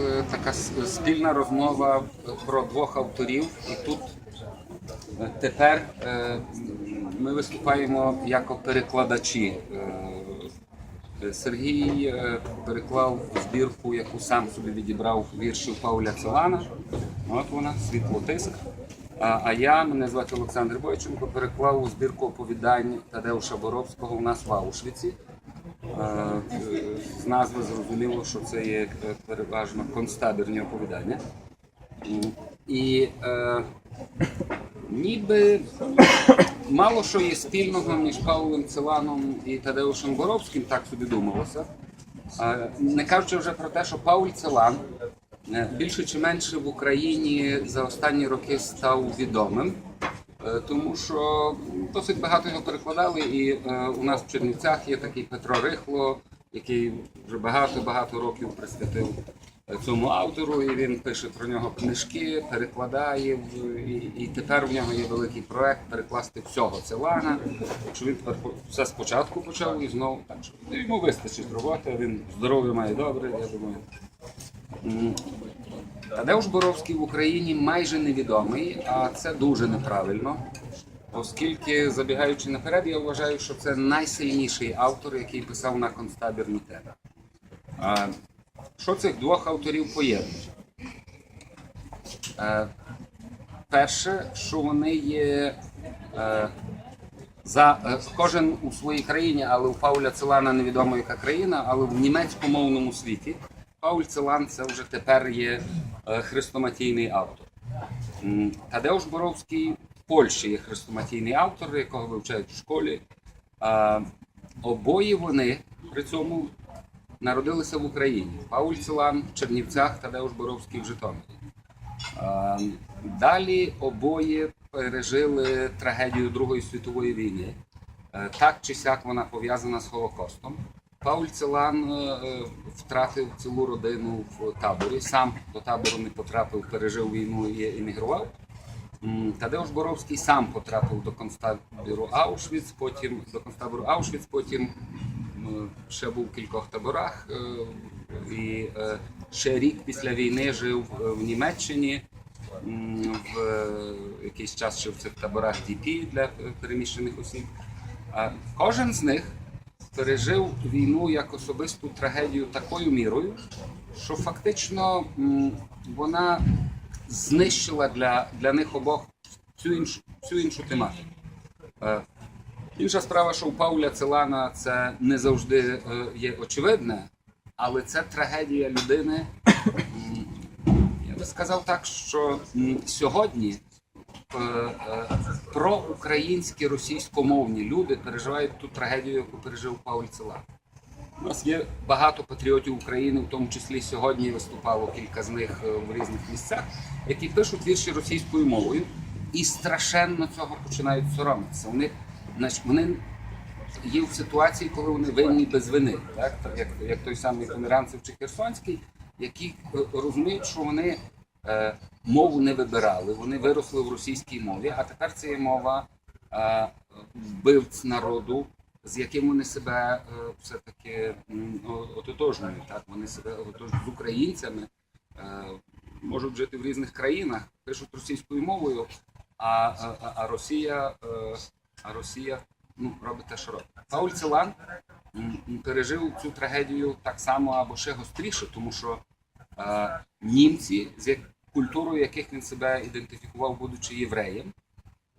е, така спільна розмова про двох авторів, і тут е, тепер е, ми виступаємо як перекладачі. Сергій переклав збірку, яку сам собі відібрав віршів Пауля Целана. От вона, світлотиск. А, я, мене звати Олександр Бойченко, переклав збірку оповідань Тадеуша Боровського у нас в Аушвіці. З назви зрозуміло, що це є е, переважно концтабірні оповідання. І е, ніби мало що є спільного між Павлом Целаном і Тадеушем Боровським, так собі думалося. Не кажучи вже про те, що Пауль Целан е, більше чи менше в Україні за останні роки став відомим. Е, Тому що досить багато його перекладали, і е, у нас в Чернівцях є такий Петро Рихло, який вже багато-багато років присвятив е, цьому автору, і він пише про нього книжки, перекладає, і, і тепер у нього є великий проект перекласти всього Целана. Що він тепер все спочатку почав і знову так що йому вистачить роботи, він здоров'я має добре, я думаю. Тадеуш Боровський в Україні майже невідомий, а це дуже неправильно. Оскільки, забігаючи наперед, я вважаю, що це найсильніший автор, який писав на концтабірні теми. Що цих двох авторів поєднує? Е, Перше, що вони є е, за е, кожен у своїй країні, але у Пауля Целана невідомо яка країна, але в німецькомовному світі Пауль Целан це вже тепер є е, хрестоматійний автор. Тадеуш Боровський в Польщі є хрестоматійний автор, якого вивчають в школі. Обоє вони при цьому народилися в Україні. Пауль Целан в Чернівцях, Тадеуш Боровський в Житомирі. Далі обоє пережили трагедію Другої світової війни. Е, Так чи сяк вона пов'язана з Холокостом. Пауль Целан е, е, втратив цілу родину в таборі. Сам до табору не потрапив, пережив війну і емігрував. Тадеуш Боровський сам потрапив до концтабору Аушвіц, потім до концтабору Аушвіц, потім ще був в кількох таборах. е, І ще рік після війни жив в Німеччині. В якийсь час жив в цих таборах ДП для переміщених осіб. Кожен з них пережив війну як особисту трагедію такою мірою, що фактично вона знищила для, для них обох всю іншу, всю іншу тематику. Е, Інша справа, що у Пауля Целана це не завжди е, є очевидне, але це трагедія людини. Я би сказав так, що сьогодні проукраїнські російськомовні люди переживають ту трагедію, яку пережив Пауль Целан. У нас є багато патріотів України, в тому числі сьогодні виступало кілька з них е, в різних місцях, які пишуть вірші російською мовою і страшенно цього починають соромитися. Вони, значить, вони є в ситуації, коли вони винні без вини, так? Як, як той самий Померанцев чи Херсонський, які е, розуміють, що вони е, мову не вибирали, вони виросли в російській мові, а тепер це є мова е, вбивць народу, з яким вони себе е, все-таки ототожнюють. Так? Вони себе ототожнюють з українцями, е, можуть жити в різних країнах, пишуть російською мовою, а, а, а Росія, е, а Росія ну, робить те, що робить. Пауль м, пережив цю трагедію так само або ще гостріше, тому що е, німці, з культурою яких він себе ідентифікував, будучи євреєм,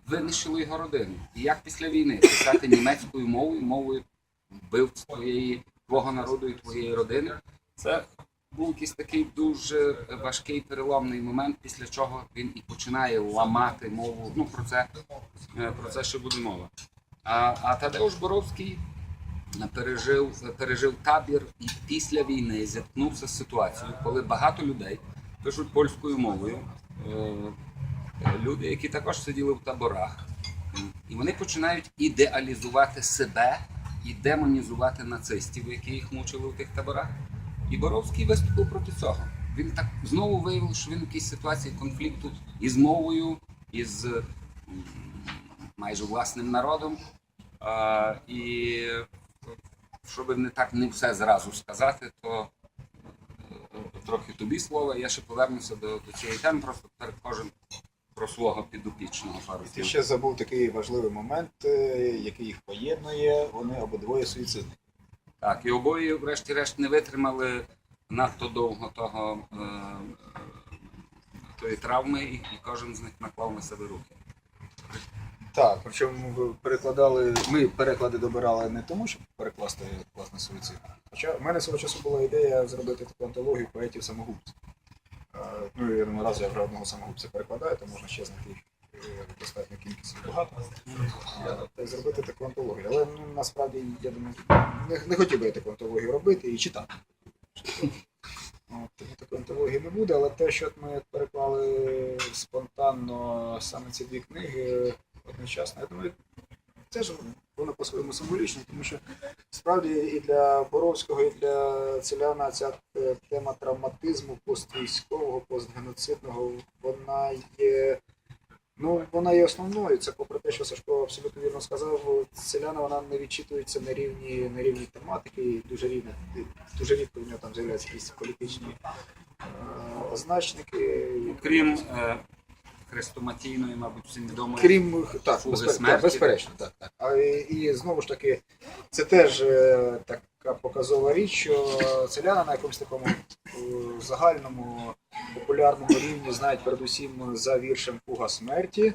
винищили його родину. І як після війни писати німецькою мовою, мовою вбивць твоєї твого народу і твоєї родини, це був якийсь такий дуже важкий переломний момент, після чого він і починає ламати мову. Ну про це е, про це ще буде мова. А, а Тадеуш Боровський пережив, пережив табір і після війни зіткнувся з ситуацією, коли багато людей пишуть польською мовою. Е, е, Люди, які також сиділи в таборах, і вони починають ідеалізувати себе і демонізувати нацистів, які їх мучили в тих таборах. І Боровський виступив проти цього. Він так знову виявив, що він в якійсь ситуації конфлікту із мовою, із майже власним народом. А, і щоб не так не все зразу сказати, то, трохи тобі слово. Я ще повернуся до, до цієї теми, просто тепер кожен про свого підопічного пару Ти ще забув такий важливий момент, е, який їх поєднує. Вони обидвоє суїцидники. Так, і обоє, врешті-решт, не витримали надто довго того, е, е, тої травми, і, і кожен з них наклав на себе руки. Так, причому перекладали, ми переклади добирали не тому, щоб перекласти класний суїцид. Хоча в мене свого часу була ідея зробити таку антологію поетів самогубців. Е, Ну, думаю, раз я вже одного самогубця перекладаю, то можна ще знайти е, достатньо кількість багато. Е, Та й зробити таку антологію. Але ну, насправді я думаю, не, не хотів би я таку антологію робити і читати. От, такої антології не буде, але те, що ми переклали спонтанно саме ці дві книги одночасно, я думаю, це ж воно по-своєму символічно, тому що справді і для Боровського, і для Ціляна ця е, тема травматизму поствійськового, постгеноцидного, вона є. Ну, вона є основною. Це попри те, що Сашко абсолютно вірно сказав, ціляна вона не відчитується на рівні, на рівні тематики, дуже рівно, дуже рідко в нього там з'являються якісь політичні е, означники. Крім е, хрестоматійної, мабуть, всім відомої. Крім так, Фуги безпер... смерті. так, безперечно, так, так. А, і, і знову ж таки, це теж е, така показова річ, що селяни на якомусь такому е, загальному популярному рівні знають передусім за віршем Фуга смерті.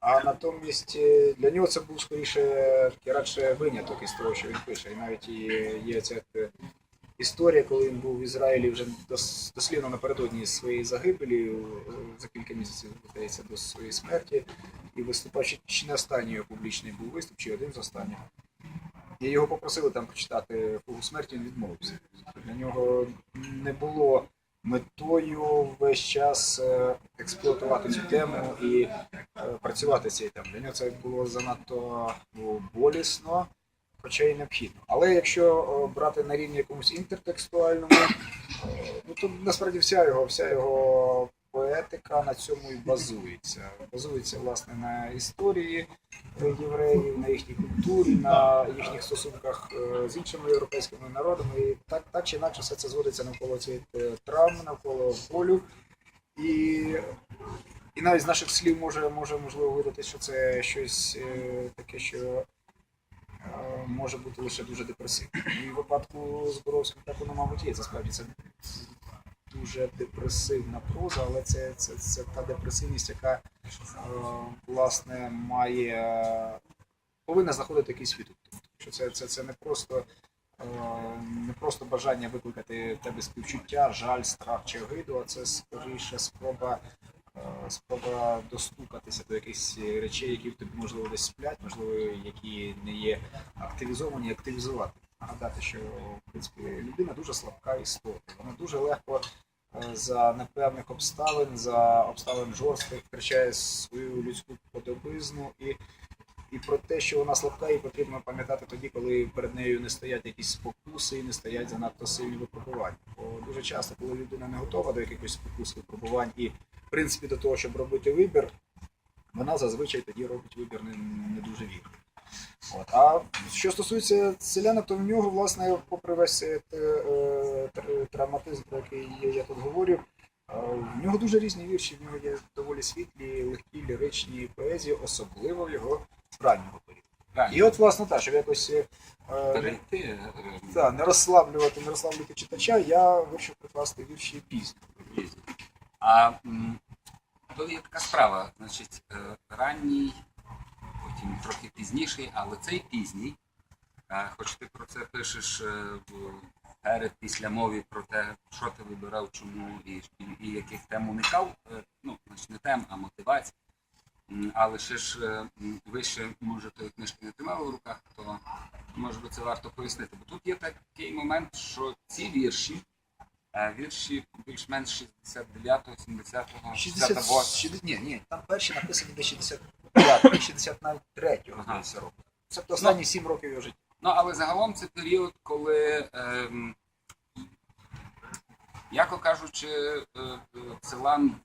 А натомість е, для нього це був скоріше радше виняток із того, що він пише. І навіть є ця е, історія, коли він був в Ізраїлі вже дос- дослівно напередодні своєї загибелі, за кілька місяців здається, до своєї смерті і виступав чи не останній його публічний був виступ, чи один з останніх. І його попросили там прочитати фугу смерті, він відмовився. Для нього не було метою весь час е, експлуатувати цю тему і е, працювати цією темою. Для нього це було занадто болісно, хоча й необхідно. Але якщо брати на рівні якомусь інтертекстуальному, е, ну то насправді вся його, вся його поетика на цьому і базується. Базується власне на історії євреїв, на їхній культурі, на їхніх стосунках е, з іншими європейськими народами. І так, так чи інакше все це зводиться навколо цієї е, травми, навколо болю. І, і навіть з наших слів може, може можливо видати, що це щось таке, що може бути лише дуже депресивним. І в випадку з так воно, мабуть, є. Це справді це дуже депресивна проза, але це, це, це та депресивність, яка е, власне має повинна знаходити якийсь відгук. Що це, це, це не просто. е, Не просто бажання викликати в тебе співчуття, жаль, страх чи огиду, а це скоріше спроба, е, спроба достукатися до якихось речей, які в тобі можливо десь сплять, можливо, які не є активізовані, активізувати. Нагадати, що в принципі людина дуже слабка істота. Вона дуже легко е, за непевних обставин, за обставин жорстких втрачає свою людську подобизну і. І про те, що вона слабка, їй потрібно пам'ятати тоді, коли перед нею не стоять якісь спокуси і не стоять занадто сильні випробування. Бо дуже часто, коли людина не готова до якихось спокус випробувань і, в принципі, до того, щоб робити вибір, вона зазвичай тоді робить вибір не, не дуже вірний. От. А що стосується селяна, то в нього, власне, попри весь е, травматизм, про який я, я тут говорю, е, в нього дуже різні вірші, в нього є доволі світлі, легкі, ліричні поезії, особливо в його раннього періоду. І от, власне, так, щоб якось е, перейти. е, та, не розслаблювати, не розслаблювати читача, я вирішив прикласти вірші пізні. А то є така справа, значить, е, ранній, потім трохи пізніший, але цей пізній, е, хоч ти про це пишеш е, перед після мові про те, що ти вибирав, чому і, і, яких тем уникав, ну, значить, не тем, а мотивацій. Але ще ж е, м, ви ще, може, тої книжки не тримали в руках, то може би це варто пояснити. Бо тут є такий момент, що ці вірші, вірші більш-менш 69-го, 70-го, 68-го. 60, ні, ні, там перші написані до 65-го, 63-го, здається, року. Тобто останні 7 років його життя. Ну, але загалом це період, коли, ем, яко кажучи, е, е, Целан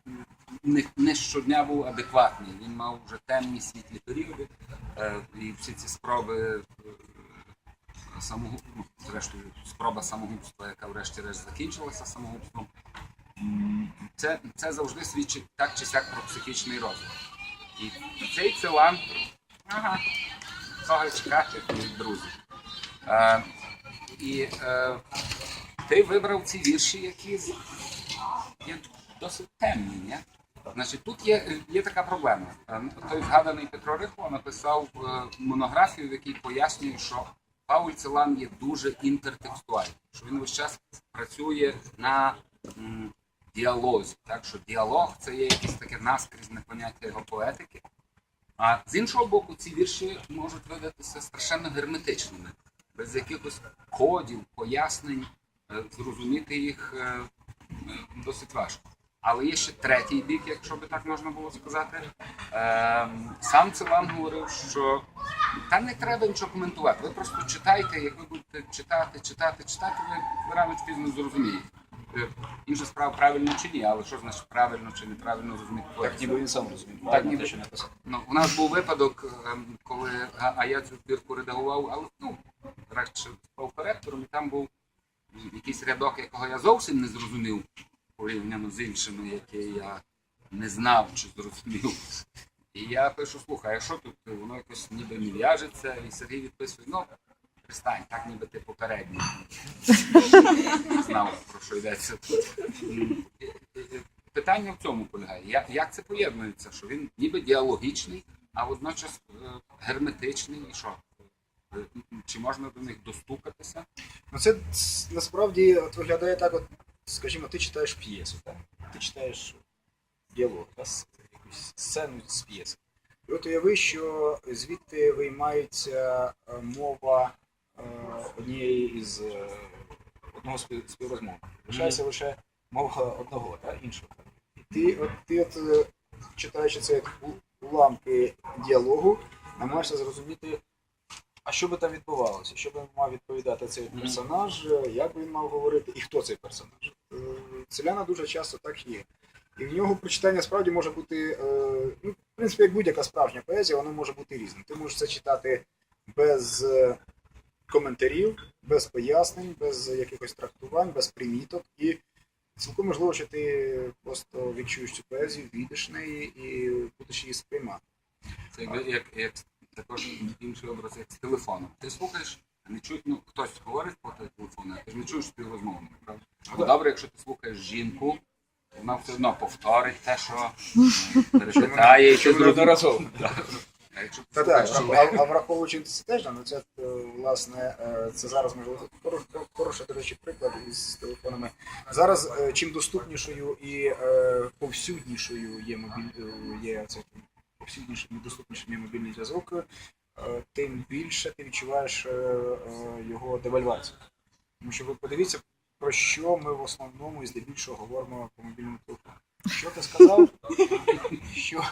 не, не щодня був адекватний. Він мав вже темні світлі періоди, е, і всі ці спроби ну, зрештою, спроба самогубства, яка врешті-решт закінчилася самогубством, це, це завжди свідчить так чи сяк про психічний розвиток. І цей Целан, ага, того чекати, друзі. Е, і е, ти вибрав ці вірші, які є досить темні, ні? Значить, тут є, є така проблема. Е, Той згаданий Петро Рихо написав е, монографію, в якій пояснює, що Пауль Целан є дуже інтертекстуальний, що він весь час працює на м, діалозі. Так що діалог це є якесь таке наскрізне поняття його поетики. А з іншого боку, ці вірші можуть видатися страшенно герметичними, без якихось кодів, пояснень, е, зрозуміти їх е, е, досить важко. Але є ще третій бік, якщо би так можна було сказати. Ем, Сам Целан говорив, що та не треба нічого коментувати. Ви просто читайте, як ви будете читати, читати, читати, ви, рано чи пізно зрозумієте. Е, Інша справа правильно чи ні, але що значить правильно чи неправильно розуміти Так, ніби він сам розумів. Так, ніби. що написав. Ну, у нас був випадок, ем, коли а, а я цю збірку редагував, але ну, радше по коректором, і там був якийсь рядок, якого я зовсім не зрозумів порівняно з іншими, які я не знав чи зрозумів. І я пишу, слухай, а що тут? Воно якось ніби не в'яжеться, і Сергій відписує, ну, пристань, так ніби ти попередній. Знав, про що йдеться тут. Питання в цьому полягає. Як, як це поєднується? Що він ніби діалогічний, а водночас е, герметичний і що? Е, Чи можна до них достукатися? Ну це насправді от виглядає так, от, скажімо, ти читаєш п'єсу, так? ти читаєш діалог, якусь сцену з п'єси. І от уяви, що звідти виймається е, мова е, однієї із е, одного спів- співрозмовника. Лишається лише мова одного, так? іншого. І ти от, ти от читаючи це як уламки діалогу, намагаєшся зрозуміти, а що би там відбувалося? Що би мав відповідати цей персонаж, як би він мав говорити, і хто цей персонаж? Селяна дуже часто так є. І в нього прочитання справді може бути, е, ну, в принципі, як будь-яка справжня поезія, воно може бути різним. Ти можеш це читати без е, коментарів, без пояснень, без якихось трактувань, без приміток. І цілком можливо, що ти просто відчуєш цю поезію, війдеш в неї і будеш її сприймати. Це як, як, як також інший образ, як з телефоном. Ти слухаєш, а не чуєш, ну хтось говорить по телефону, а ти ж не чуєш співрозмовника, правда? Добре, якщо ти слухаєш жінку, вона все одно повторить те, що перечитає, і зрозумів. А Та так, а, а враховуючи це теж, ну це е, власне е, це зараз можливо хороший, до речі, приклад із телефонами. Зараз е, чим доступнішою і повсюднішою є мобіль є це повсюднішим і доступнішим є мобільний зв'язок, тим більше ти відчуваєш його девальвацію. Тому що ви подивіться, про що ми в основному і здебільшого говоримо по мобільному телефону. Що ти сказав? Що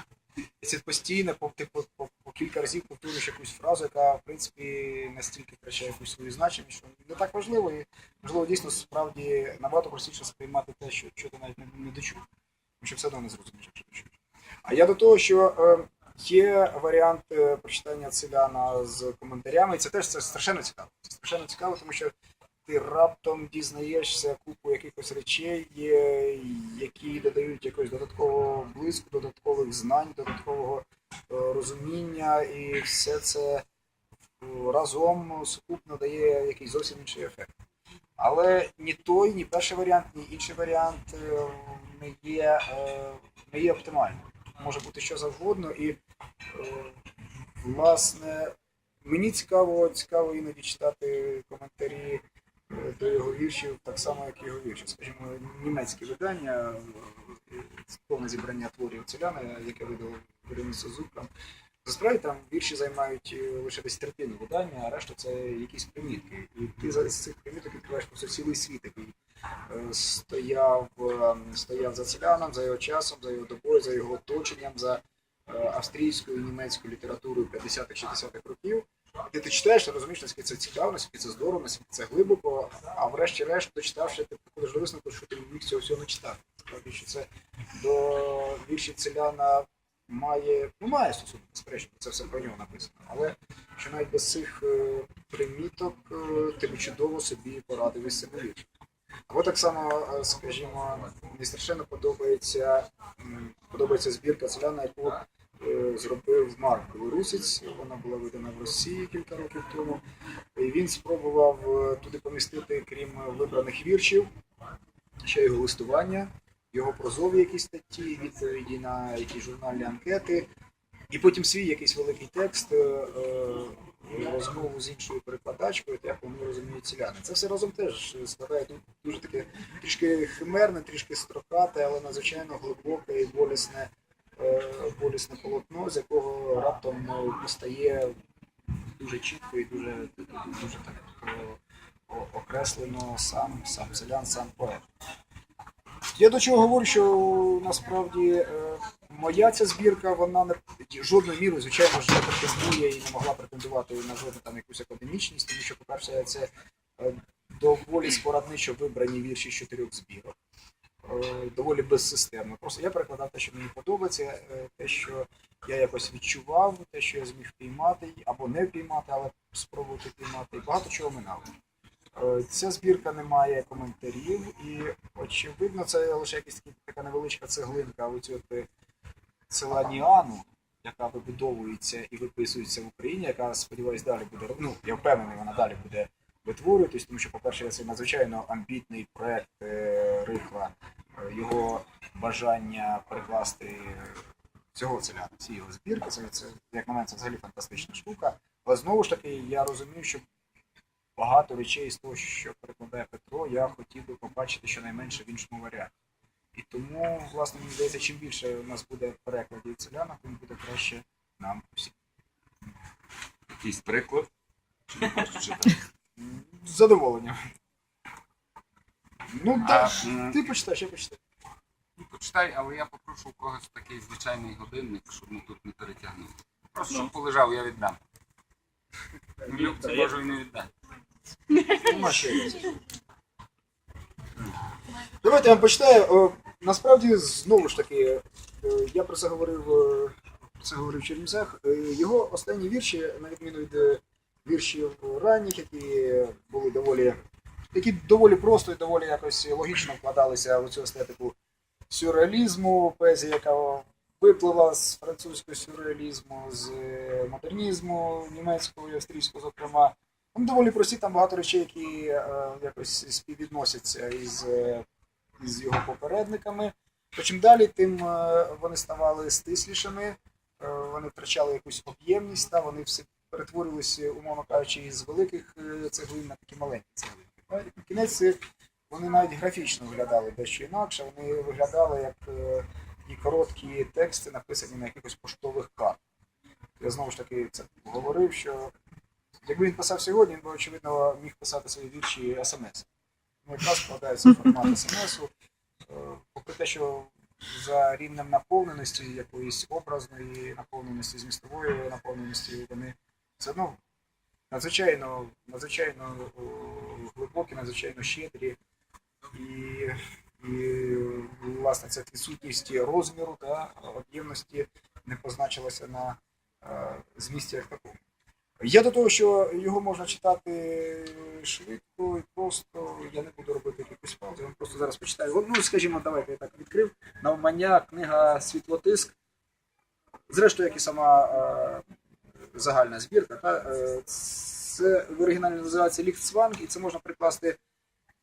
це постійно по, по, по, по кілька разів повторюєш якусь фразу, яка в принципі настільки втрачає якусь свою значимість, що не так важливо, і можливо дійсно справді набагато простіше сприймати те, що, що ти навіть не, не дочув. Тому що все одно не зрозумієш, якщо дочуєш. А я до того, що е, є варіант е, прочитання селяна з коментарями, і це теж це страшенно цікаво. Це страшенно цікаво, тому що ти раптом дізнаєшся купу якихось речей, які додають якогось додаткового блиску, додаткових знань, додаткового е, розуміння, і все це е, разом сукупно дає якийсь зовсім інший ефект. Але ні той, ні перший варіант, ні інший варіант е, не є, не є оптимальним. Може бути що завгодно, і власне мені цікаво, цікаво іноді читати коментарі до його віршів, так само, як і його вірші. Скажімо, німецьке видання, повне зібрання творів Ціляна, яке видав Вероніса Зубка. Насправді там вірші займають е, лише десь третину видання, а решта це якісь примітки. І ти зараз цих приміток відкриваєш просто цілий світ, який е, стояв, е, стояв за ціляном, за його часом, за його добою, за його оточенням, за австрійською і німецькою літературою 50-х 60-х років. І ти читаєш, ти розумієш, наскільки це цікаво, наскільки це здорово, наскільки це глибоко, а врешті-решт, дочитавши, ти приходиш до висновку, що ти міг цього всього не читати. Справді, що це до віршів селяна має, ну має стосунок, безперечно, це все про нього написано. Але що навіть без цих е, приміток е, ти б чудово собі порадив із себе вірш. Або так само, е, скажімо, мені страшенно подобається, подобається збірка селяна, яку зробив Марк Білорусець. Вона була видана в Росії кілька років тому. І він спробував е, туди помістити, крім вибраних віршів, ще його листування, його прозові якісь статті, відповіді на якісь журнальні анкети, і потім свій якийсь великий текст, е, е, розмову з іншою перекладачкою, як вони розуміють селяни. Це все разом теж складає дуже таке трішки химерне, трішки строкате, але надзвичайно глибоке і болісне, е, болісне полотно, з якого раптом е, постає дуже чітко і дуже, дуже так е, окреслено сам, сам селян, сам поет. Я до чого говорю, що насправді е, моя ця збірка, вона не жодною мірою, звичайно ж, не претендує і не могла претендувати на жодну там якусь академічність, тому що, по-перше, це е, доволі скорадничо вибрані вірші з чотирьох збірок. Доволі безсистемно. Просто я перекладав те, що мені подобається, е, те, що я якось відчував, те, що я зміг піймати, або не піймати, але спробувати піймати. І багато чого минало. Е, Ця збірка не має коментарів, і очевидно, це лише якась така невеличка цеглинка у е, села Ніану, яка вибудовується і виписується в Україні, яка, сподіваюсь, далі буде. Ну, я впевнений, вона далі буде витворюватись, тому що, по-перше, це надзвичайно амбітний проект Рихла, його бажання перекласти цього селяна, всі його збірки. Це, це, як на мене, це взагалі фантастична штука. Але знову ж таки, я розумію, що багато речей з того, що перекладає Петро, я хотів би побачити щонайменше в іншому варіанті. І тому, власне, мені здається, чим більше у нас буде перекладів селяна, тим буде краще нам усім. Якийсь приклад. Чи не хочеш читати? З задоволенням. Ну А, так, м, ти почитаєш, я почитаю. Ну, почитай, але я попрошу у когось такий звичайний годинник, щоб ми тут не перетягнули. Просто щоб полежав, я віддам. Любця Божої не віддам. Нема ще якось. Давайте я вам почитаю. Насправді, знову ж таки, е, я про це говорив, е, про це говорив в Чернівцях. Е, Його останні вірші, на відміну від е, віршів ранніх, які були доволі, які доволі просто і доволі якось логічно вкладалися в цю естетику сюрреалізму, поезія, яка виплила з французького сюрреалізму, з е, модернізму, німецького і австрійського, зокрема. Вони доволі прості, там багато речей, які е, якось співвідносяться із, е, із його попередниками. То чим далі, тим е, вони ставали стислішими, вони втрачали якусь об'ємність, та вони все перетворювалися, умовно кажучи, із великих цеглин на такі маленькі цеглинки. Під кінець вони навіть графічно виглядали дещо інакше, вони виглядали як е, і короткі тексти, написані на якихось поштових картах. Я знову ж таки це говорив, що Якби він писав сьогодні, він би, очевидно, міг писати свої вірші смс. Ну, якраз складається формат смс-у. Е, Попри те, що за рівнем наповненості, якоїсь образної наповненості, змістової наповненості, вони все одно надзвичайно, надзвичайно е, глибокі, надзвичайно щедрі. І, і власне, ця відсутність розміру та об'ємності не позначилася на е, змісті як такому. Я до того, що його можна читати швидко і просто. Я не буду робити якихось пауз, я вам просто зараз почитаю. Ну, скажімо, давайте я так відкрив. Навмання, книга Світлотиск. Зрештою, як і сама е, загальна збірка. Та, е, це в оригіналі називається Ліхтсванг, і це можна прикласти,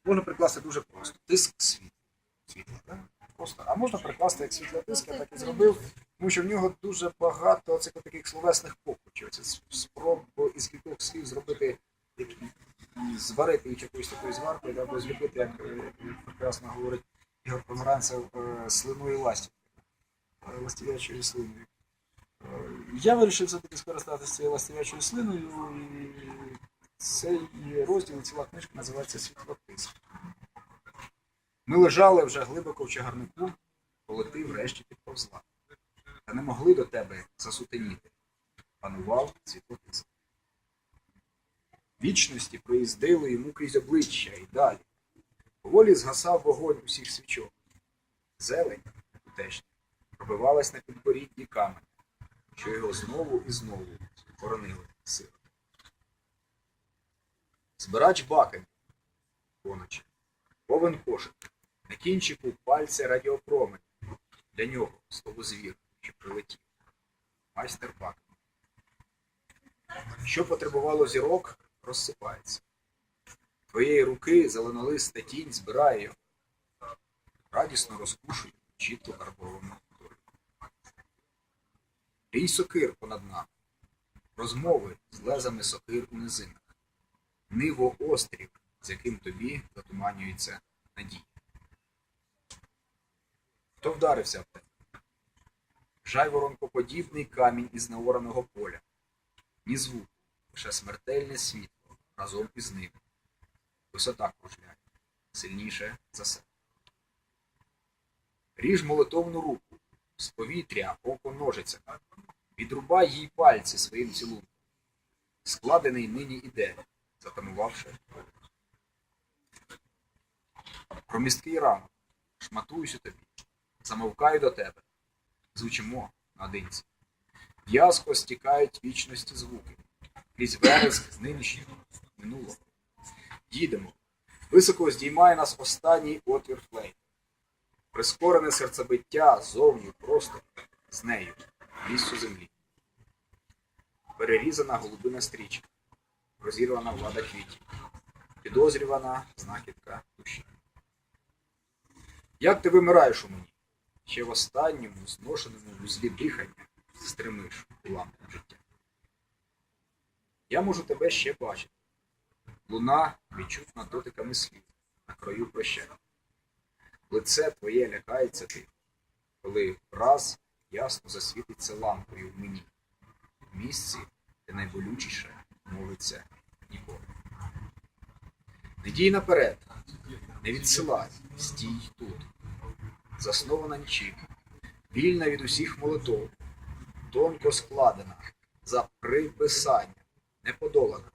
можна прикласти дуже просто. Тиск світла. Світла, так? Просто. А можна прикласти як світлотиск, я так і зробив, тому що в нього дуже багато цих таких словесних покручів. Це спроб із кількох слів зробити які, зварити їх якоюсь такою зваркою, або зробити, як е, прекрасно говорить Ігор Помаранцев, е, слиною ластівкою, е, ластів'ячою слиною. Я вирішив все-таки скористатися цією ластів'ячою слиною, і цей розділ, ціла книжка називається Світлотиск. Ми лежали вже глибоко в чагарнику, коли ти врешті підповзла. Та не могли до тебе засутеніти. Панував світлотиск. Вічності проїздили йому крізь обличчя і далі. Поволі згасав вогонь усіх свічок. Зелень тутешня пробивалась на підборідді каменя, що його знову і знову хоронили сили. Збирач бакень поночі Овен кошик. На кінчику пальця радіопромень. Для нього слово звір, що прилетів. Майстер Бак. Що потребувало зірок, розсипається. Твоєї руки зеленолиста тінь збирає його. Радісно розкушує чітко карбовану Рій сокир понад нами. Розмови з лезами сокир у низинах. Ниво острів, з яким тобі затуманюється надія. Хто вдарився в тебе? Жайворонкоподібний камінь із наораного поля. Ні звуку, лише смертельне світло разом із ним. Висота кружляє, сильніше за себе. Ріж молитовну руку, з повітря око ножиця. Відрубай їй пальці своїм цілунком. Складений нині іде, затамувавши. подих. Про ранок. Шматуюся тобі. Замовкаю до тебе. Звучимо наодинці. В'язко стікають вічності звуки. Крізь вереск з нинішнього минулого. Їдемо. Високо здіймає нас останній отвір флейт. Прискорене серцебиття зовні просто з нею, місцю землі. Перерізана голубина стрічка, розірвана влада квітів, підозрювана знахідка душі. Як ти вимираєш у мені? Ще в останньому зношеному вузлі дихання стримиш уламком життя. Я можу тебе ще бачити. Луна відчутна дотиками слів на краю прощання. Лице твоє лякається ти, коли враз ясно засвітиться лампою в мені, в місці, де найболючіше мовиться ніколи. Не дій наперед, не відсилай, стій тут, заснована нічим, вільна від усіх молитов, тонко складена, за приписанням, не подолана.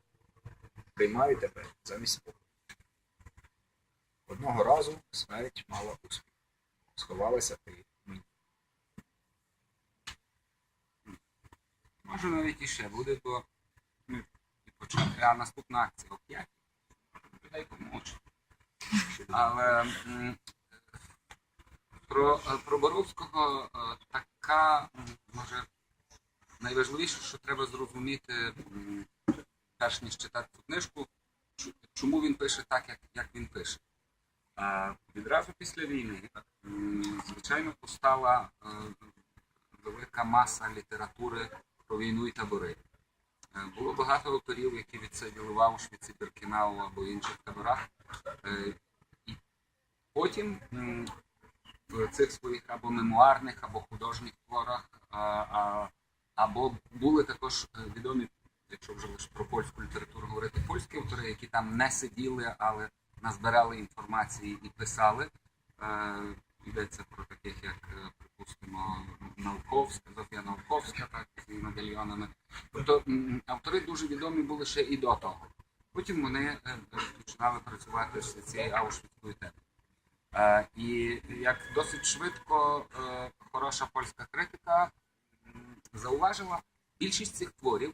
Приймаю тебе замість Бога. Одного разу смерть мала успіх. Сховалася ти мені. Може навіть і ще буде, бо ну, і почати. А наступна акція о 5. Дай помочь. Але про, про Боровського е, така, може, найважливіше, що треба зрозуміти, перш ніж читати цю книжку, чому він пише так, як, як він пише. Відразу після війни, звичайно, постала е, велика маса літератури про війну і табори. Е, Було багато авторів, які відсиділи в Аушвіці, Біркінау або інших таборах. Е, І потім в цих своїх або мемуарних, або художніх творах, або були також відомі, якщо вже лише про польську літературу говорити, польські автори, які там не сиділи, але назбирали інформації і писали. Е, Йдеться про таких, як, е, припустимо, Науковська, Зофія Науковська, так, з її медальйонами. Тобто автори дуже відомі були ще і до того. Потім вони е, починали працювати з цією аушвіцькою темою. І як досить швидко хороша польська критика зауважила, більшість цих творів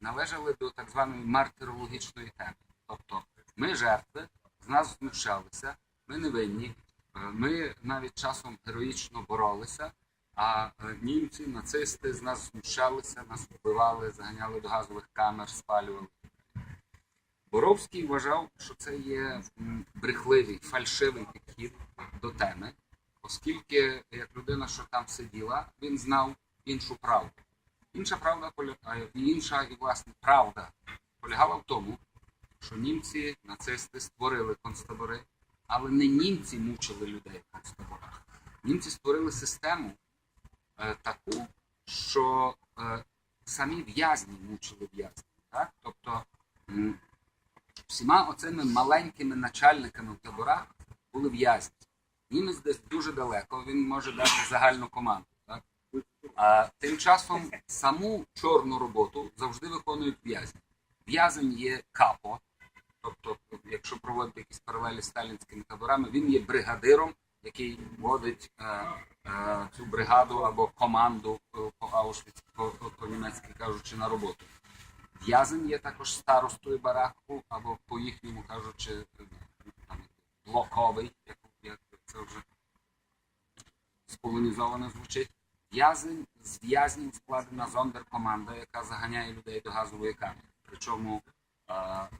належали до так званої мартирологічної теми. Тобто ми жертви, з нас знущалися, ми невинні, е, ми навіть часом героїчно боролися, а е, німці, нацисти з нас знущалися, нас вбивали, заганяли до газових камер, спалювали. Боровський вважав, що це є брехливий, фальшивий підхід до теми, оскільки як людина, що там сиділа, він знав іншу правду. Інша правда і інша і власне правда полягала в тому, що німці, нацисти створили концтабори, але не німці мучили людей в концтаборах. Німці створили систему е, таку, що е, самі в'язні мучили в'язнів. Так? Тобто м, всіма оцими маленькими начальниками в таборах були в'язні. Німець десь дуже далеко, він може дати загальну команду. Так? А тим часом саму чорну роботу завжди виконують в'язні. В'язень є капо, тобто, якщо проводити якісь паралелі з сталінськими таборами, він є бригадиром, який водить е, е, цю бригаду або команду е, по Аушвіц, по, по, по-німецьки кажучи, на роботу. В'язень є також старостою бараку, або по їхньому кажучи, там, блоковий, як, як це вже сколонізовано звучить. В'язень з в'язнів складена зондеркоманда, яка заганяє людей до газової камери. Причому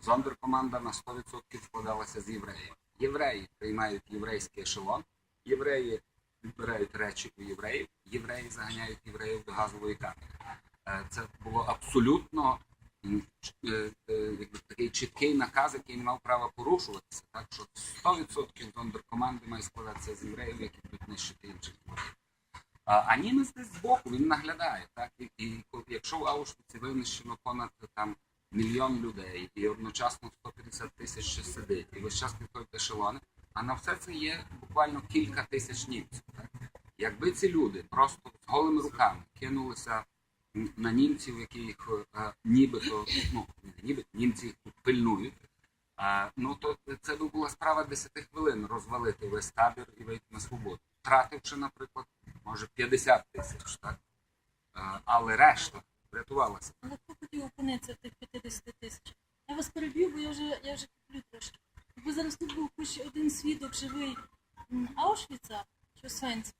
зондеркоманда на 100% складалася з євреїв. Євреї приймають єврейський ешелон, євреї відбирають речі у євреїв, євреї заганяють євреїв до газової камери. Е, Це було абсолютно е, е, такий чіткий наказ, який не мав права порушуватися. Так що 100% зондеркоманди має складатися з євреїв, які будуть нищити інших євреїв. А німець десь збоку, він наглядає. Так? І, і якщо в Аушвіці винищено понад там, мільйон людей, і одночасно 150 тисяч ще сидить, і весь час підходять ешелони, а на все це є буквально кілька тисяч німців. Так? Якби ці люди просто з голими руками кинулися на німців, які їх е, нібито, ну, не нібито, німці їх тут пильнують, а, ну то це би була справа 10 хвилин розвалити весь табір і вийти на свободу. Втративши, наприклад, може 50 тисяч, так? А, але решта врятувалася. Але хто хотів опинитися в тих 50 тисяч? Я вас переб'ю, бо я вже, я вже куплю трошки. Якби зараз тут був хоч один свідок живий Аушвіца чи Освенцима,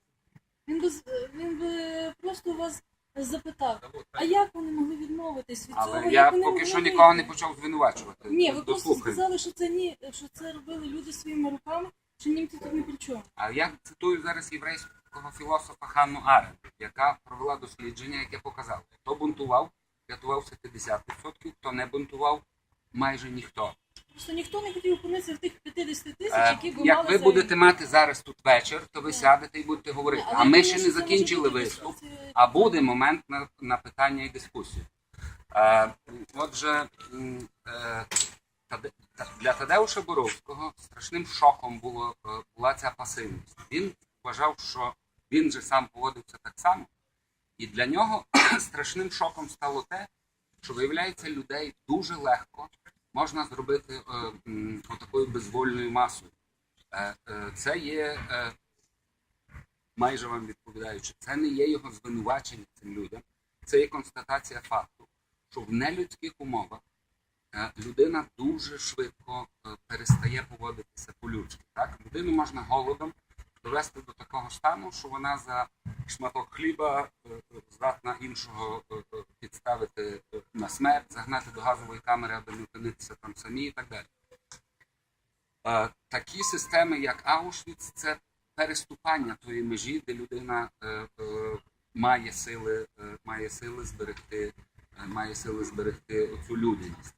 він би, він би просто вас запитав, а як вони могли відмовитись від цього? Але Як я вони поки могли що нікого не почав звинувачувати. Ні, ви просто сказали, що це ні, що це робили люди своїми руками, що німці тут ні при чому. А я цитую зараз єврейського філософа Ханну Аренд, яка провела дослідження, яке показало, хто бунтував, рятувався 50%, хто не бунтував, майже ніхто. Просто ніхто не хотів опинитися в тих 50 тисяч, Е, які би Як мали ви за- будете мати зараз тут вечір, то ви Ні. сядете і будете говорити. Але А я ми думаю, ще що не може закінчили бути виступ. дискусія. А буде момент на, на питання і дискусію. Е, отже, м, е, Таде- та- для Тадеуша Боровського страшним шоком було, е, була ця пасивність. Він вважав, що він же сам поводився так само, і для нього страшним шоком стало те, що виявляється, людей дуже легко можна зробити е, м, отакою безвольною масою. Е, е, це є е, майже вам відповідаючи, це не є його звинувачення цим людям, це є констатація факту, що в нелюдських умовах е, людина дуже швидко е, перестає поводитися по-людськи. Так? Людину можна голодом довести до такого стану, що вона за шматок хліба е, здатна іншого е, е, підставити на смерть, загнати до газової камери, аби не опинитися там самі і так далі. Такі системи, як Аушвіц, це переступання тої межі, де людина має сили, має сили зберегти, має сили зберегти оцю людяність.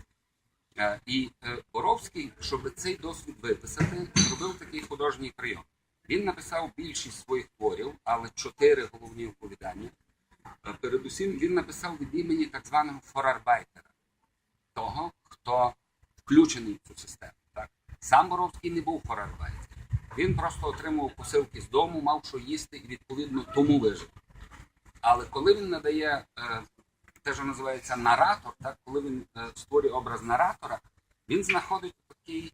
І Боровський, щоб цей досвід виписати, зробив такий художній прийом. Він написав більшість своїх творів, але чотири головні оповідання. Е, Передусім, він написав від імені так званого форарбайтера, того, хто включений в цю систему. Так? Сам Боровський не був форарбайтером. Він просто отримував посилки з дому, мав що їсти і відповідно тому вижив. Але коли він надає е, те, що називається наратор, так, коли він е, створює образ наратора, він знаходить такий